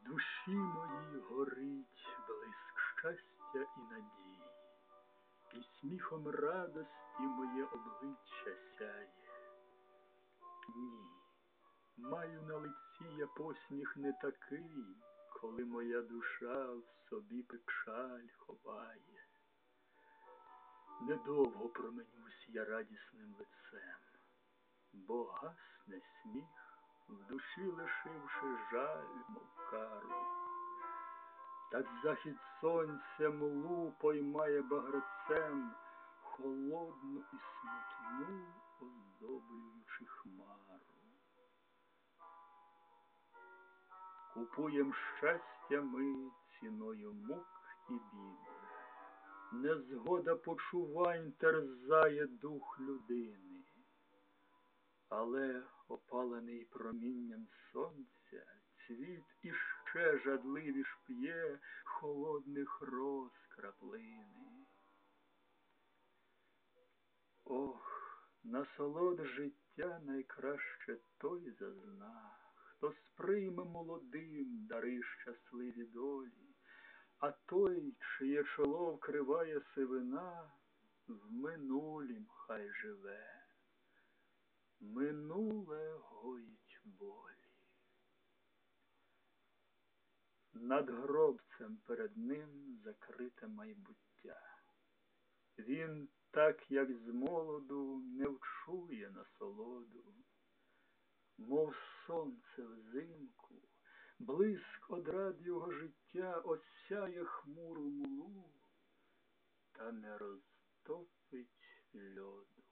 Душі моїй горить блиск щастя і надії, І сміхом радості моє обличчя сяє. Ні, маю на лиці я посміх не такий, Коли моя душа в собі печаль ховає. Недовго променюсь я радісним лицем, Бо гасне сміх, в душі лишивши жаль, мов кару. Так захід сонця млу поймає багрецем, Холодну і смутну оздоблюючи хмару. Купуєм щастя ми ціною мук і бід. Незгода почувань терзає дух людини, але, опалений промінням сонця, цвіт іще жадливіш п'є холодних роз краплини. Ох, насолод життя найкраще той зазна, Хто сприйме молодим дари щасливі долі. А той, чиє чоло вкриває сивина, в минулім хай живе, минуле гоїть болі. Над гробцем перед ним закрите майбуття. Він, так як з молоду, не вчує насолоду, мов сонце взимку. Блиск одрад його життя осяє хмуру млу, та не розтопить льоду.